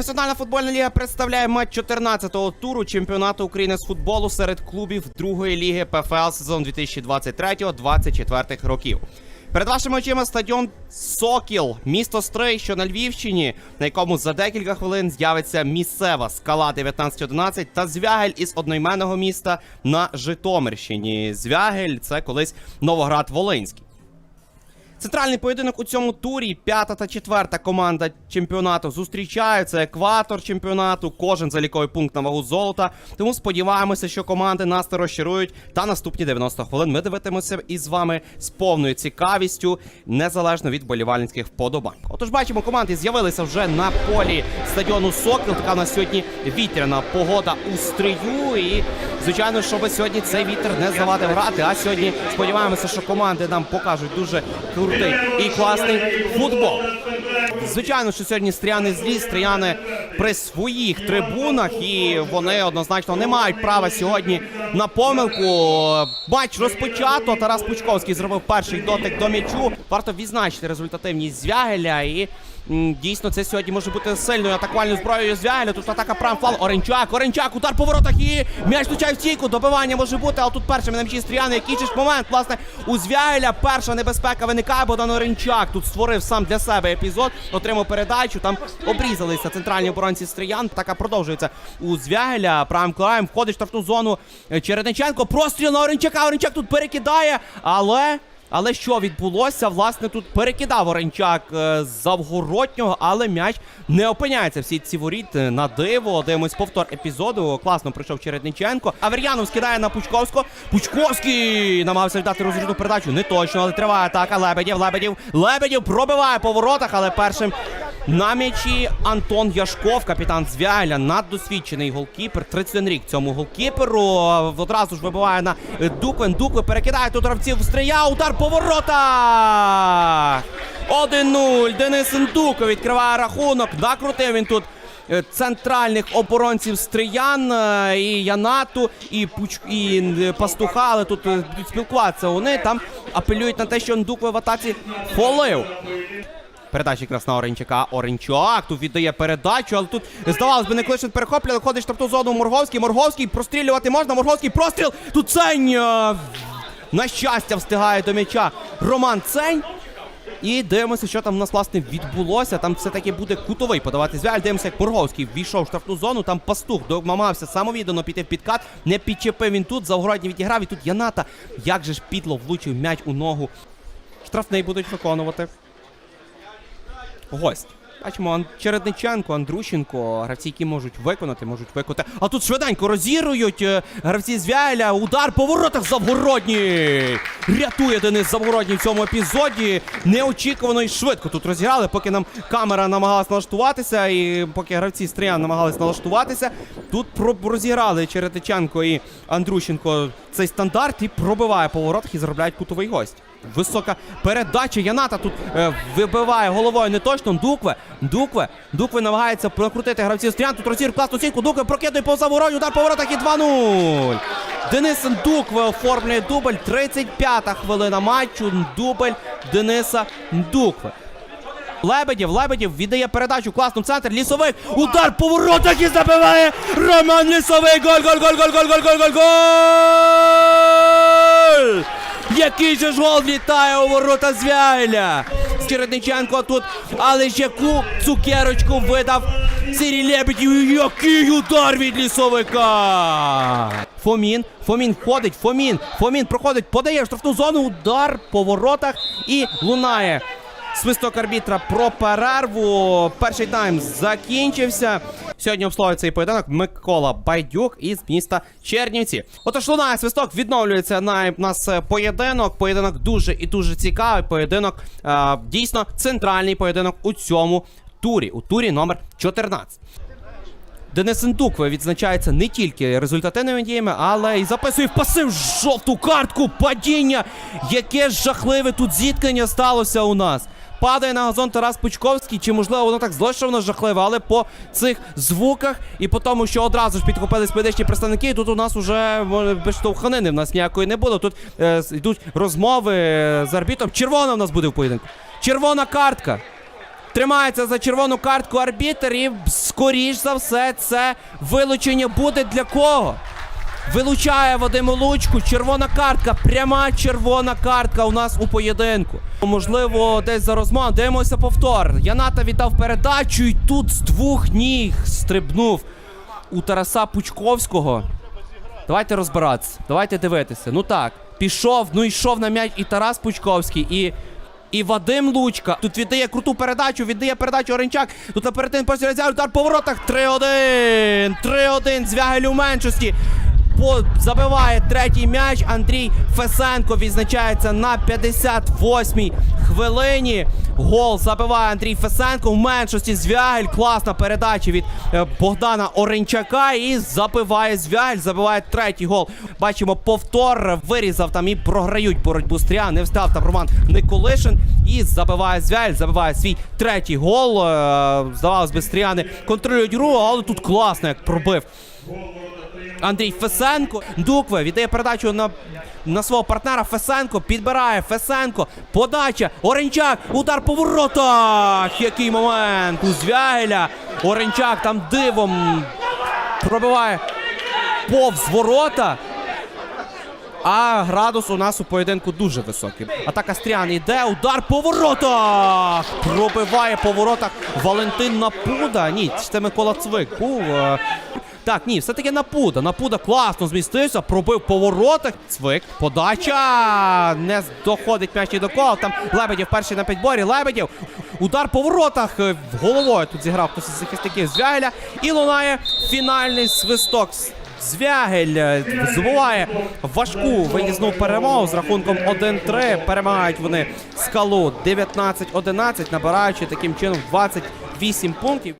Професіональна футбольна ліга представляє матч 14-го туру чемпіонату України з футболу серед клубів другої ліги ПФЛ сезон 2023-2024 років. Перед вашими очима стадіон Сокіл, місто Стрий, що на Львівщині, на якому за декілька хвилин з'явиться місцева скала 1911 та Звягель із одноіменного міста на Житомирщині. Звягель це колись Новоград Волинський. Центральний поєдинок у цьому турі. П'ята та четверта команда чемпіонату зустрічаються. Екватор чемпіонату. Кожен заліковий пункт на вагу золота. Тому сподіваємося, що команди нас не розчарують. Та наступні 90 хвилин ми дивитимемося із вами з повною цікавістю, незалежно від болівальницьких вподобань. Отож, бачимо, команди з'явилися вже на полі стадіону Сокіл. Така у нас сьогодні вітряна погода у стрию. І звичайно, щоб сьогодні цей вітер не завадив грати. А сьогодні сподіваємося, що команди нам покажуть дуже крутий і класний футбол. Звичайно, що сьогодні стріяни злі, стріяни при своїх трибунах, і вони однозначно не мають права сьогодні на помилку. Матч розпочато. Тарас Пучковський зробив перший дотик до м'ячу. Варто відзначити результативність Звягеля і. Дійсно, це сьогодні може бути сильною атакувальною зброєю Звягеля. Тут атака прям флал. Оренчак, Оренчак, удар по воротах і м'яч влучає в стійку. Добивання може бути, але тут першим на м'ячі стріяни. Який же ж момент, власне, у Звягеля перша небезпека виникає. Богдан Оренчак тут створив сам для себе епізод, отримав передачу. Там обрізалися центральні оборонці стріян. Така продовжується у Звягеля. Правим клаєм входить в штрафну зону Чередниченко. Простріл на Оренчака. Оренчак тут перекидає, але. Але що відбулося? Власне, тут перекидав Оренчак е, з завгороднього, але м'яч не опиняється Всі ці воріт е, на диво. Дивимось повтор епізоду. Класно прийшов Чередниченко. Авер'янов скидає на Пучковського. Пучковський намагався віддати розрізну передачу. Не точно, але триває атака. Лебедів, Лебедів, Лебедів пробиває по воротах, але першим на м'ячі Антон Яшков, капітан Звяля, наддосвідчений голкіпер. 31 рік цьому голкіперу. Одразу ж вибиває на Дуквен. Дуквен перекидає тут гравців стрия. Удар по воротах! 1-0. Денис Індуко відкриває рахунок. Накрутив він тут. е, Центральних оборонців Стриян е, і Янату, і Пуч і е, Пастуха, але тут будуть спілкуватися вони там апелюють на те, що Ндукве в атаці фолив. Передача якраз на Оренчака. Оренчак тут віддає передачу, але тут здавалось би не клишен перехоплює, ходить в штрафну зону Морговський. Морговський прострілювати можна. Морговський простріл. Тут Цень. е, На щастя, встигає до м'яча Роман Цень. І дивимося, що там у нас власне відбулося. Там все-таки буде кутовий подавати звяль. Дивимося, як Морговський ввійшов в штрафну зону. Там пастух домагався самовіддано піти в підкат. Не підчепив він тут. Завгородні відіграв. І тут Яната. Як же ж підло влучив м'яч у ногу. Штрафний будуть виконувати гость. Бачимо, Чередниченко, Андрущенко, гравці, які можуть виконати, можуть виконати. А тут швиденько розірують е, гравці звяля. Удар по воротах Завгородній. Рятує Денис Завгородній в цьому епізоді. Неочікувано і швидко тут розіграли, поки нам камера намагалась налаштуватися, і поки гравці стріян намагались налаштуватися. Тут розіграли Чередниченко і Андрущенко цей стандарт і пробиває по воротах і заробляють кутовий гость. Висока передача. Яната тут е, вибиває головою не точно. Дукве. Дукве. Дукве намагається прокрутити гравців стрілян. Тут розір класну сітку. Дукве прокидує поза воротю. Удар по воротах і 2-0. Денис Дукве оформлює дубль. 35-та хвилина матчу. Дубль Дениса Дукве. Лебедів, Лебедів віддає передачу класно центр. Лісовик. Удар по воротах і забиває Роман Лісовий. Голь, голь, голь, голь, голь, голь, голь, голь, голь! Який же ж гол влітає у ворота Звяля. Чередниченко тут, але ще ку цукерочку видав Сірій Лебедів. Який удар від лісовика! Фомін, Фомін ходить, Фомін, Фомін проходить, подає в штрафну зону, удар по воротах і лунає. Свисток арбітра про перерву. Перший тайм закінчився. Сьогодні обслуговує цей поєдинок Микола Байдюк із міста Чернівці. Отож, лунає свисток, відновлюється на нас е, поєдинок. Поєдинок дуже і дуже цікавий. Поєдинок е, дійсно центральний поєдинок у цьому турі. У турі номер 14. Денис Індукве відзначається не тільки результативними діями, але й записує в пасив жовту картку падіння. Яке жахливе тут зіткнення сталося у нас. Падає на газон Тарас Пучковський, чи можливо воно так зло, жахливе, але по цих звуках і по тому, що одразу ж підхопились медичні представники, тут у нас уже штовханини в нас ніякої не буде. Тут е, йдуть розмови з арбітром. Червона в нас буде в поєдинку. Червона картка. тримається за червону картку арбітер, і скоріш за все це вилучення буде для кого? Вилучає Вадиму Лучку. Червона картка, пряма червона картка у нас у поєдинку. Можливо, десь за розман. Дивимося повтор. Яната віддав передачу і тут з двох ніг стрибнув у Тараса Пучковського. Давайте розбиратися, давайте дивитися. Ну так, пішов, ну йшов на м'яч і Тарас Пучковський, і. І Вадим Лучка. Тут віддає круту передачу, віддає передачу Оренчак. Тут наперед посередзяв удар по воротах. 3-1. 3-1. Звягель у меншості. Забиває третій м'яч. Андрій Фесенко відзначається на 58-й хвилині. Гол забиває Андрій Фесенко. В меншості Звягель. Класна передача від е, Богдана Оренчака. І забиває Звягель. Забиває третій гол. Бачимо, повтор вирізав там і програють боротьбу стрія. Не встав там Роман Николишин. І забиває Звягель. Забиває свій третій гол. Е, Здавалось би, стріяни контролюють гру, але тут класно, як пробив. Андрій Фесенко. Дукве віддає передачу на, на свого партнера. Фесенко підбирає Фесенко. Подача. Оренчак. Удар по воротах. Який момент у Звягеля. Оренчак там дивом пробиває повз ворота. А градус у нас у поєдинку дуже високий. Атака Стріан іде, удар по воротах! Пробиває по воротах Валентин Напуда. Ні, це Микола Цвик був. Так, ні, все-таки Напуда. Напуда класно змістився, пробив по воротах. Цвик, подача. Не доходить м'яч ні до кого. Там Лебедєв перший на підборі. Лебедєв. Удар по воротах. е, Головою тут зіграв хтось із захисників Звягеля. І лунає фінальний свисток. Звягель е, здобуває важку виїзну перемогу з рахунком 1-3. Перемагають вони скалу 19-11, набираючи таким чином 28 пунктів.